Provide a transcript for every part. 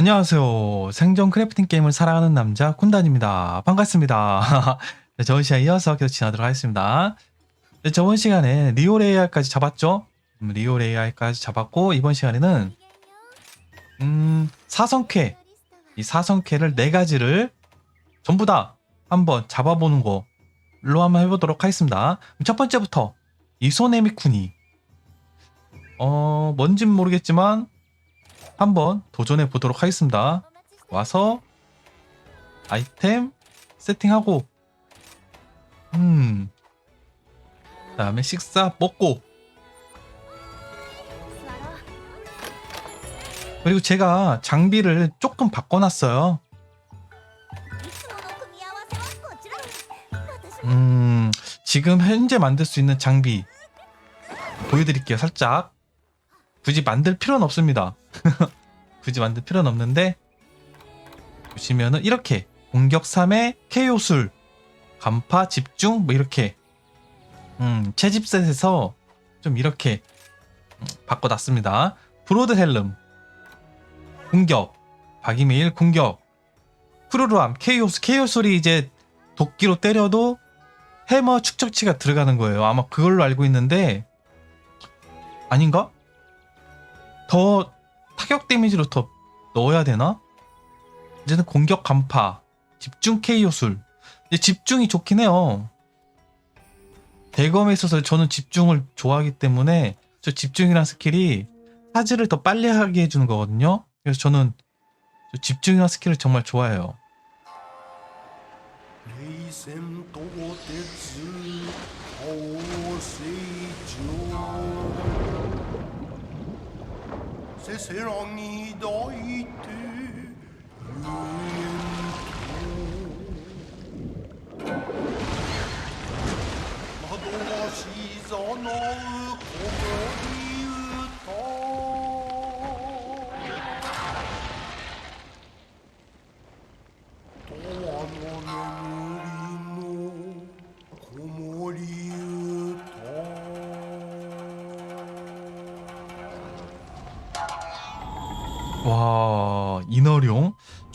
안녕하세요. 생존 크래프팅 게임을 사랑하는 남자 쿤단입니다. 반갑습니다. 네, 저번 시간에 이어서 계속 지나도록 하겠습니다. 네, 저번 시간에 리오 레이알까지 잡았죠? 음, 리오 레이알까지 잡았고 이번 시간에는 음, 사성캐 이 사성캐를 네 가지를 전부 다 한번 잡아보는 걸로 한번 해보도록 하겠습니다. 첫 번째부터 이소네미쿠니 어 뭔진 모르겠지만 한번 도전해 보도록 하겠습니다. 와서 아이템 세팅하고 음 그다음에 식사 먹고 그리고 제가 장비를 조금 바꿔놨어요. 음 지금 현재 만들 수 있는 장비 보여드릴게요. 살짝 굳이 만들 필요는 없습니다. 굳이 만들 필요는 없는데 보시면은 이렇게 공격 3에 KO술 간파 집중 뭐 이렇게 음 채집셋에서 좀 이렇게 음, 바꿔놨습니다 브로드 헬름 공격 박이메일 공격 크루루암 KO술 KO술이 이제 도끼로 때려도 해머 축적치가 들어가는 거예요 아마 그걸로 알고 있는데 아닌가? 더 타격 데미지로 더 넣어야 되나? 이제는 공격 간파, 집중 KO술. 근데 집중이 좋긴 해요. 대검에 있어서 저는 집중을 좋아하기 때문에 저 집중이란 스킬이 사지를 더 빨리 하게 해주는 거거든요. 그래서 저는 저 집중이란 스킬을 정말 좋아해요. せせら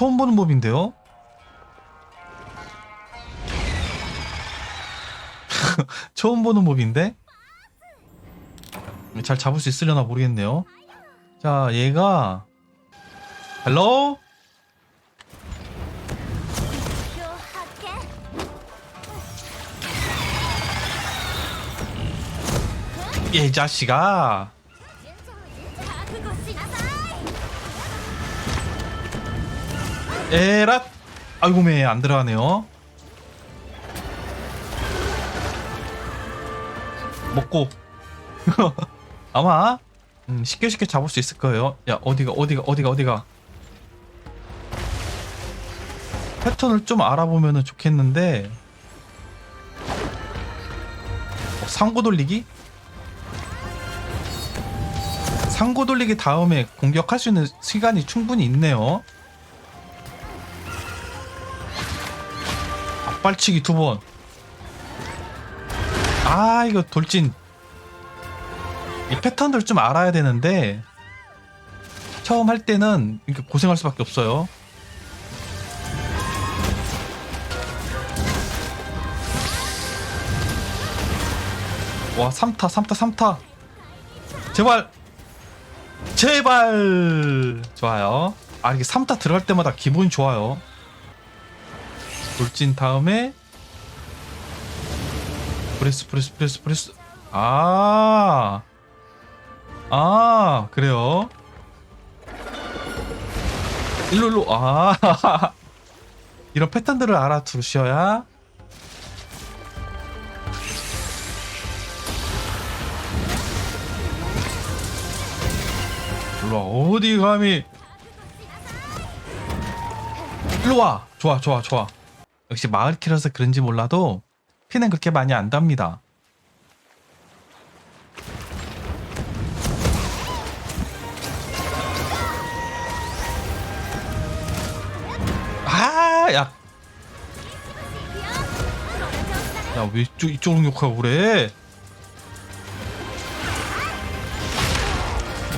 처음 보는 법인데요? 처음 보는 법인데? 잘 잡을 수 있으려나 모르겠네요. 자, 얘가, 헬로? 얘이 자식아. 에랏! 아이고, 매, 안 들어가네요. 먹고. 아마, 음, 쉽게 쉽게 잡을 수 있을 거예요. 야, 어디가, 어디가, 어디가, 어디가. 패턴을 좀 알아보면 좋겠는데. 어, 상고 돌리기? 상고 돌리기 다음에 공격할 수 있는 시간이 충분히 있네요. 앞발치기 두 번. 아, 이거 돌진. 이 패턴들 좀 알아야 되는데, 처음 할 때는 이렇게 고생할 수밖에 없어요. 와, 3타, 3타, 3타. 제발! 제발! 좋아요. 아, 이게 3타 들어갈 때마다 기분이 좋아요. 돌진 다음에 프레스 프레스 프레스 프레스. 아, 아 그래요? 일로 일로. 아. 이런 패턴들을 알아두셔야 일로 와. 어디 감히? 일로 와. 좋아 좋아 좋아 역시 마을 키라서 그런지 몰라도 피는 그렇게 많이 안 답니다. 아, 야, 야, 왜 이쪽, 이쪽으로 욕하고 그래?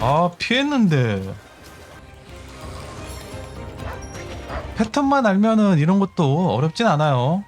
아, 피했는데. 패턴만 알면은 이런 것도 어렵진 않아요.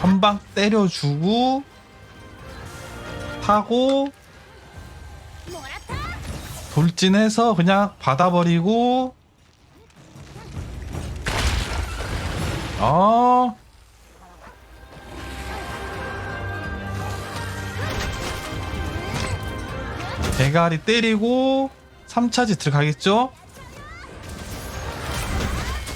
한 방 때려주고 타고 돌진해서 그냥 받아버리고 어 대가리 때리고 3차지 들어가겠죠?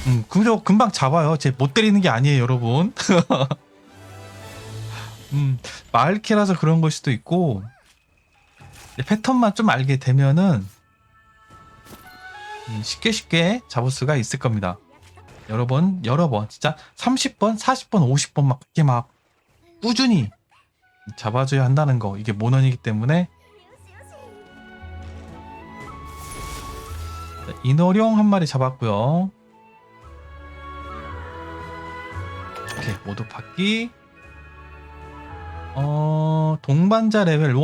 음, 그죠 금방 잡아요. 제 못 때리는 게 아니에요, 여러분. 음, 마을캐라서 그런 걸 수도 있고 패턴만 좀 알게 되면은 음, 쉽게 쉽게 잡을 수가 있을 겁니다. 여러 번, 여러 번, 진짜 30번, 40번, 50번 막 그렇게 막 꾸준히 잡아줘야 한다는 거 이게 모넌이기 때문에 자, 인어룡 한 마리 잡았고요. 오케이 모두 받기. 어 동반자 레벨 1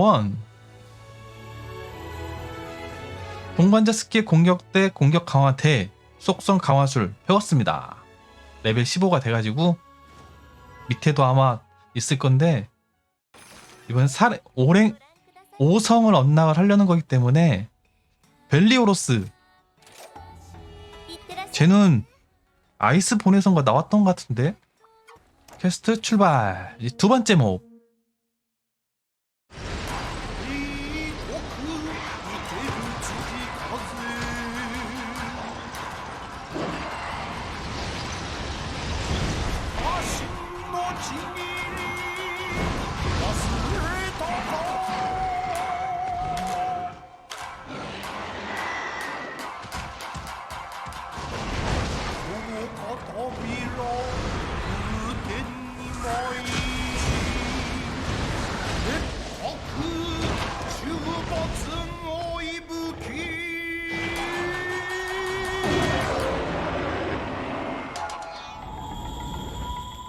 동반자 스킬 공격 대 공격 강화 대 속성 강화술 배웠습니다. 레벨 15가 돼가지고 밑에도 아마 있을 건데 이번 살 오랭 5성을 언락을 하려는 거기 때문에 벨리오로스 쟤는 아이스 보내선가 나왔던 것 같은데? 퀘스트 출발. 두 번째 몹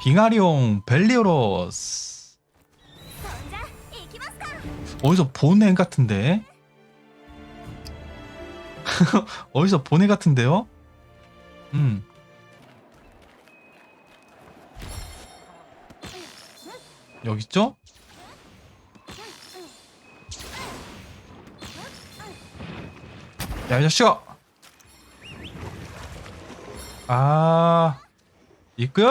빙하리용 벨리오로스 어디서 본 애 같은데 어디서 본 애 같은데요 음 여기 있죠 야, 이 자식아! 아, 이끄!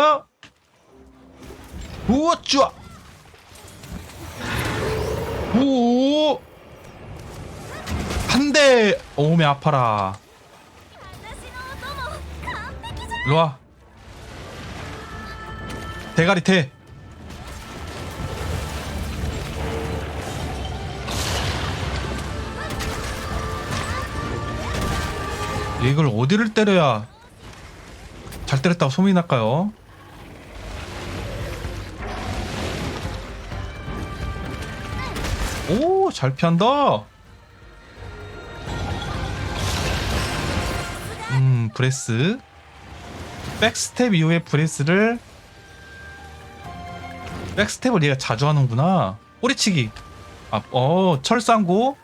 우와, 쭈아! 오! 한 대! 오메 아파라. 일로와. 대가리 태! 이걸 어디를 때려야 잘 때렸다고 소문이 날까요? 오, 잘 피한다. 음, 브레스. 백스텝 이후에 브레스를 백스텝을 얘가 자주 하는구나. 꼬리치기. 아, 어, 철상고.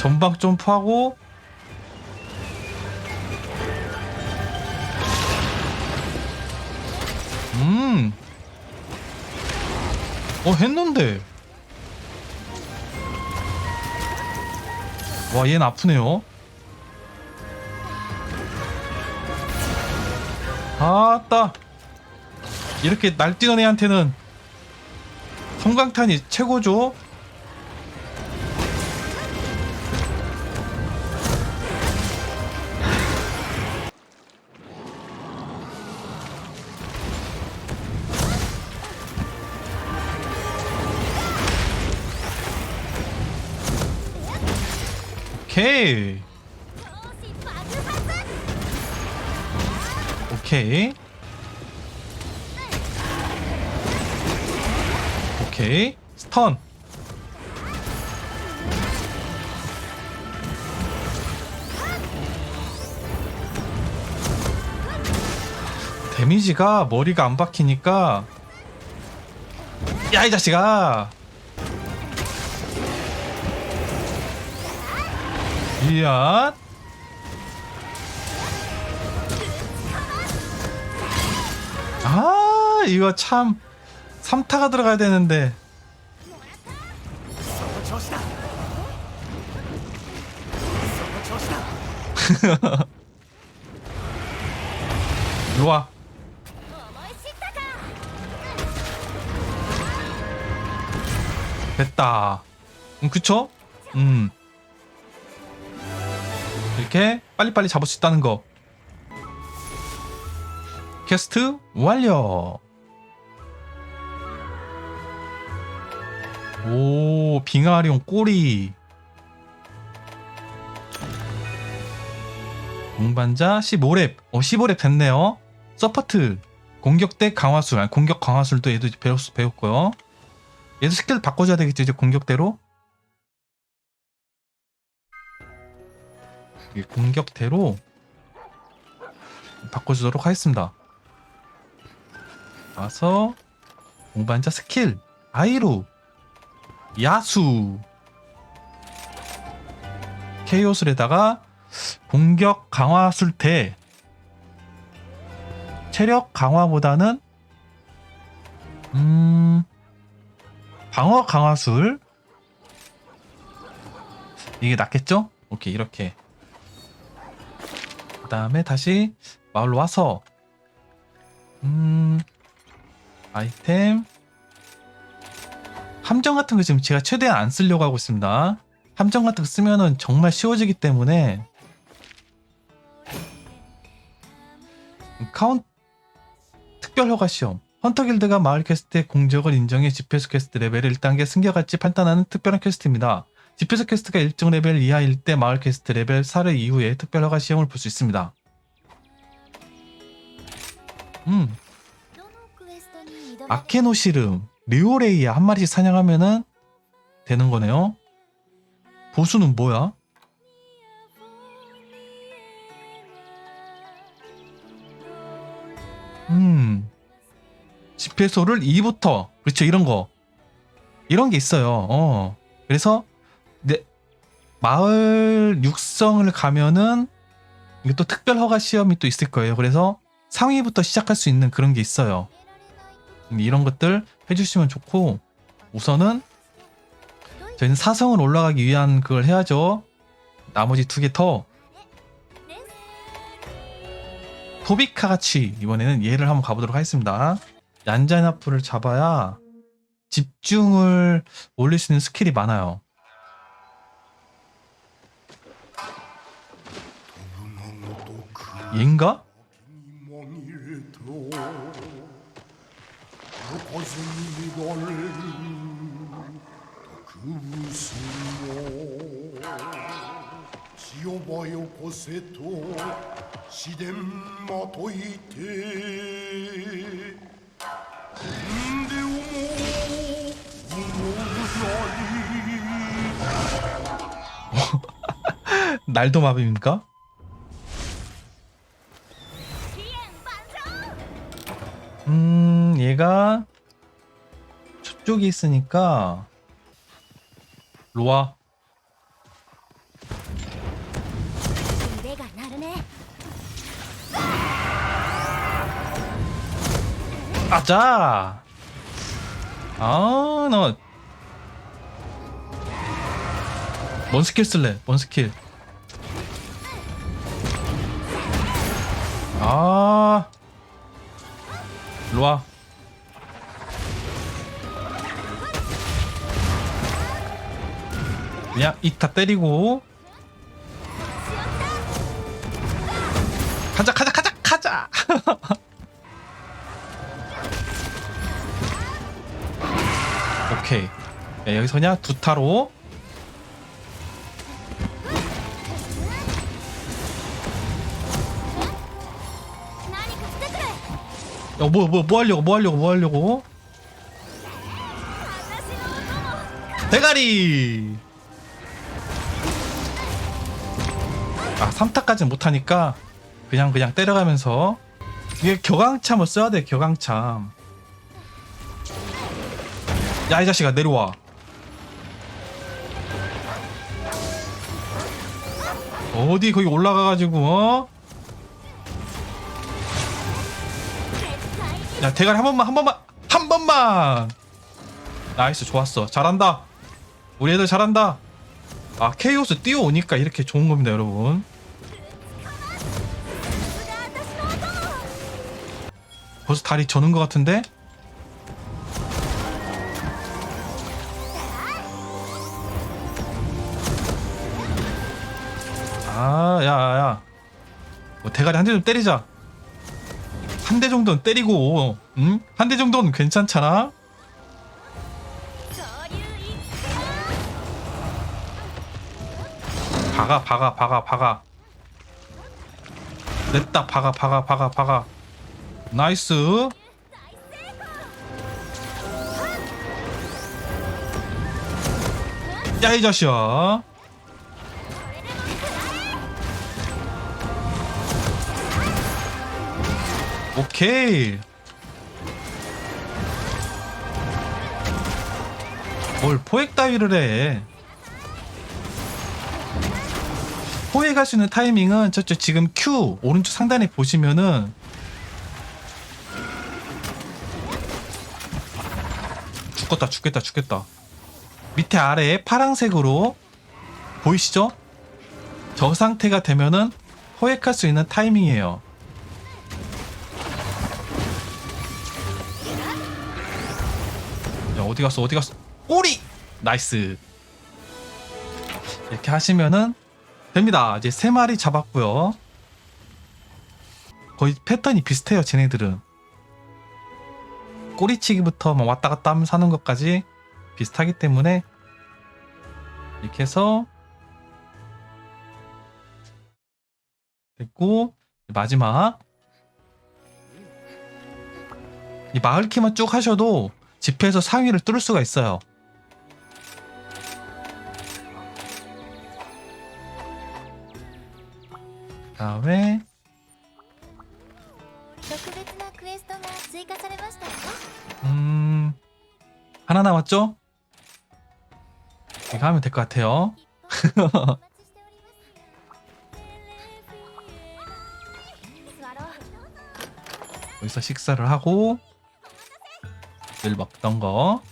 전방 점프하고 어 했는데. 와 얘는 아프네요. 아따. 이렇게 날뛰는 애한테는 성강탄이 최고죠. 오케이. 오케이. 오케이. 스턴. 데미지가 머리가 안 박히니까 야 이 자식아 미안. 아, 이거 참 3타가 들어가야 되는데. 누와 됐다. 음, 그쵸? 음. 이렇게 빨리빨리 잡을 수 있다는 거. 퀘스트 완료. 오, 빙하리용 꼬리. 동반자 15렙. 어, 15렙 됐네요. 서포트. 공격대 강화술. 아니, 공격 강화술도 얘도 배웠, 배웠고요. 얘도 스킬 바꿔줘야 되겠죠 이제 공격대로 이 공격대로 바꿔주도록 하겠습니다. 와서 동반자 스킬 아이루 야수. 케이오술에다가 공격 강화 술 대 체력 강화보다는 음 방어 강화술. 이게 낫겠죠? 오케이 이렇게. 그 다음에 다시 마을로 와서 음 아이템. 함정 같은 거 지금 제가 최대한 안 쓰려고 하고 있습니다. 함정 같은 거 쓰면은 정말 쉬워지기 때문에. 카운 특별 허가 시험. 헌터 길드가 마을 퀘스트의 공적을 인정해 집회수 퀘스트 레벨을 1단계 승격같이 판단하는 특별한 퀘스트입니다. 디퓨저 퀘스트가 일정 레벨 이하일 때 마을 퀘스트 레벨 4를 이후에 특별 허가 시험을 볼 수 있습니다. 음. 아케노시름, 리오레이야 한 마리씩 사냥하면은 되는 거네요. 보수는 뭐야? 음. 집회소를 2부터 그렇죠 이런 거 이런 게 있어요. 어. 그래서 내 마을 육성을 가면은 이게 또 특별 허가 시험이 또 있을 거예요. 그래서 상위부터 시작할 수 있는 그런 게 있어요. 음, 이런 것들 해주시면 좋고 우선은 저희는 사성을 올라가기 위한 그걸 해야죠. 나머지 두 개 더. 토비카 같이 이번에는 얘를 한번 가보도록 하겠습니다. 얀자나프를 잡아야 집중을 올릴 수 있는 스킬이 많아요. 얘인가? 지어봐요 고세토 시덴마 도이테 근데 오모 우모라이 날도 마비입니까? 음, 얘가 저쪽에 있으니까. 로아 아자! 아나 먼스킬 쓸래? 먼스킬? 아. 일로와. 그냥 이타 때리고. 가자, 가자, 가자, 가자! 오케이. 야, 여기서 그냥 두 타로. 야, 뭐, 뭐, 뭐 하려고, 뭐 하려고, 뭐 하려고? 대가리! 아, 3타까지는 못하니까, 그냥, 그냥 때려가면서. 이게 격앙참을 써야 돼, 격앙참. 야, 이 자식아, 내려와. 어디 거기 올라가가지고, 어? 야 대가리 한 번만 한 번만 한 번만. 나이스 좋았어. 잘한다. 우리 애들 잘한다. 아 케이오스 뛰어오니까 이렇게 좋은 겁니다 여러분. 벌써 다리 저는 것 같은데? 아 야야야. 뭐 대가리 한 대 좀 때리자. 한 대 정도는 때리고 음? 응? 한 대 정도는 괜찮잖아? 박아 박아 박아 박아 냈다 박아 박아 박아 박아 나이스 야 이 자식아 오케이. 뭘 포획 따위를 해. 포획할 수 있는 타이밍은 저쪽 지금 Q 오른쪽 상단에 보시면은 죽겠다 죽겠다 죽겠다. 밑에 아래에 파랑색으로 보이시죠? 저 상태가 되면은 포획할 수 있는 타이밍이에요 어디 갔어? 어디 갔어? 꼬리! 나이스. 이렇게 하시면은 됩니다. 이제 세 마리 잡았고요. 거의 패턴이 비슷해요 쟤네들은. 꼬리치기부터 막 왔다 갔다 하면서 하는 것까지 비슷하기 때문에 이렇게 해서 됐고 마지막. 이 마을 키만 쭉 하셔도 집회에서 상위를 뚫을 수가 있어요. 다음에 음 하나 남았죠? 이거 하면 될 것 같아요. 여기서 식사를 하고 늘 먹던 거.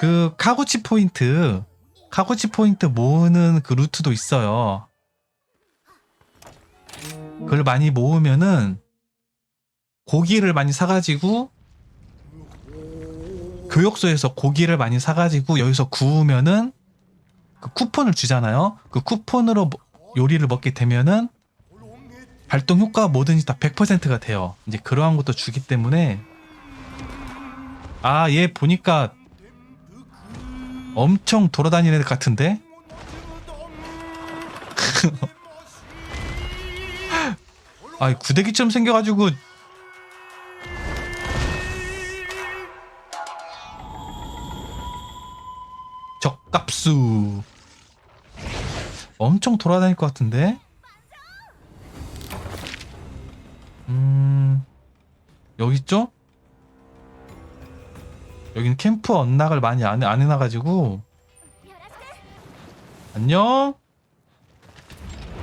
그 카구치 포인트, 카구치 포인트 모으는 그 루트도 있어요. 그걸 많이 모으면은 고기를 많이 사가지고 교육소에서 고기를 많이 사가지고 여기서 구우면은 그 쿠폰을 주잖아요. 그 쿠폰으로 뭐, 요리를 먹게 되면은 발동 효과가 뭐든지 다 100%가 돼요. 이제 그러한 것도 주기 때문에 아 얘 보니까 엄청 돌아다니는 애 같은데? 아, 구데기처럼 생겨가지고 적갑수 엄청 돌아다닐 것 같은데? 여기 있죠? 여기는 캠프 언락을 많이 안, 안 해놔가지고. 안녕?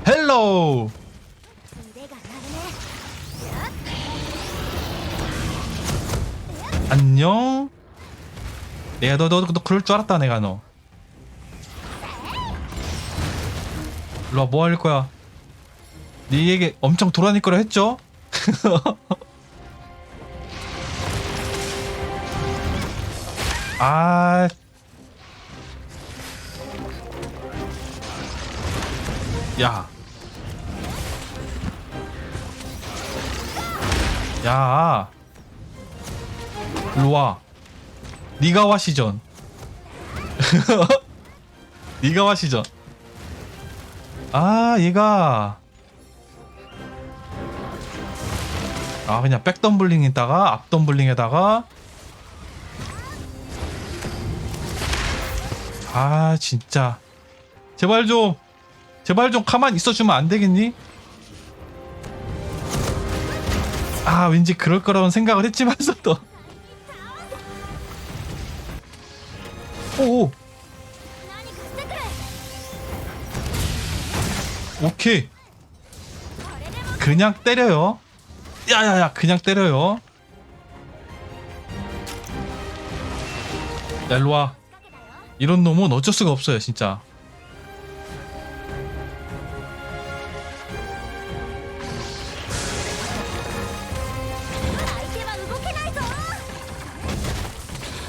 헬로우 안녕? 내가 너, 너, 너 그럴 줄 알았다 내가 너. 일로와 뭐할 거야? 니에게 엄청 돌아다닐 거라 했죠? 아. 야. 야. 일로 와. 니가 와 시전. 니가 와 시전. 아, 얘가 아, 그냥 백덤블링에다가 앞덤블링에다가 아 진짜. 제발 좀 제발 좀 가만 있어주면 안 되겠니? 아 왠지 그럴 거라는 생각을 했지만서도 오오. 오케이. 그냥 때려요. 야야야 그냥 때려요. 야 일로와. 이런 놈은 어쩔 수가 없어요 진짜.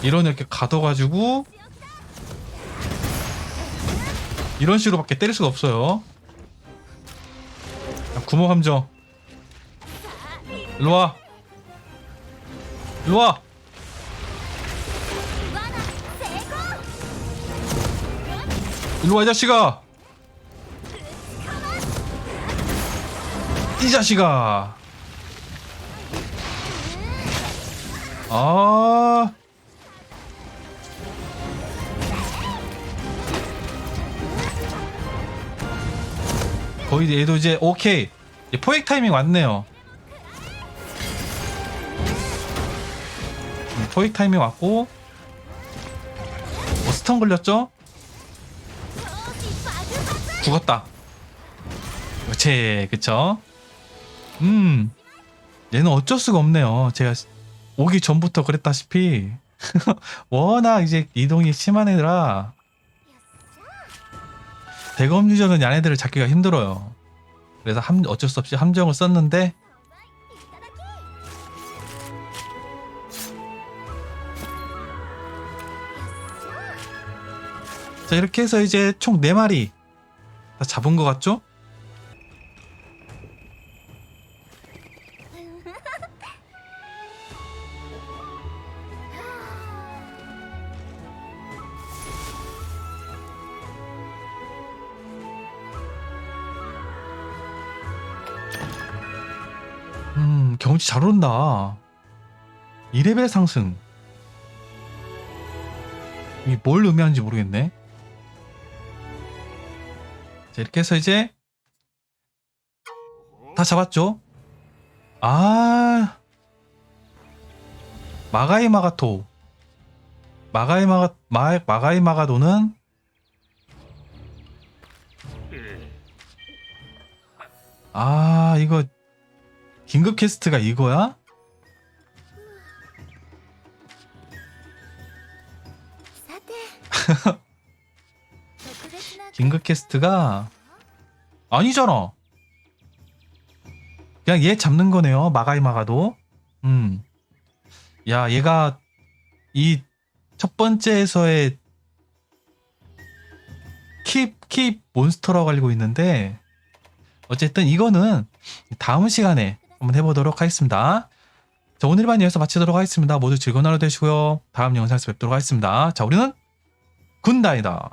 이런 이렇게 가둬가지고 이런 식으로밖에 때릴 수가 없어요. 아, 야, 구멍 함정. 일로와. 일로와. 일로와 이 자식아. 이 자식아. 아. 거의 얘도 이제 오케이. 이제 포획 타이밍 왔네요. 음, 포획 타이밍 왔고. 어, 스턴 걸렸죠? 죽었다. 그치, 그쵸? 음, 얘는 어쩔 수가 없네요. 제가 오기 전부터 그랬다시피 워낙 이제 이동이 심한 애들아 대검 유저는 야네들을 잡기가 힘들어요. 그래서 함, 어쩔 수 없이 함정을 썼는데 자 이렇게 해서 이제 총 4마리 다 잡은 것 같죠? 음, 경치 잘 온다. 2레벨 상승. 이게 뭘 의미하는지 모르겠네. 자, 이렇게 해서 이제 다 잡았죠? 아, 마가이 마가토. 마가이 마가, 마, 마가이 마가도는 아, 이거 긴급 퀘스트가 이거야? 징그캐스트가 아니잖아. 그냥 얘 잡는 거네요. 마가이 마가도. 음. 야, 얘가 이 첫 번째에서의 킵, 킵 몬스터라고 알고 있는데 어쨌든 이거는 다음 시간에 한번 해보도록 하겠습니다. 자, 오늘 반 여기서 마치도록 하겠습니다. 모두 즐거운 하루 되시고요. 다음 영상에서 뵙도록 하겠습니다. 자, 우리는 군다이다.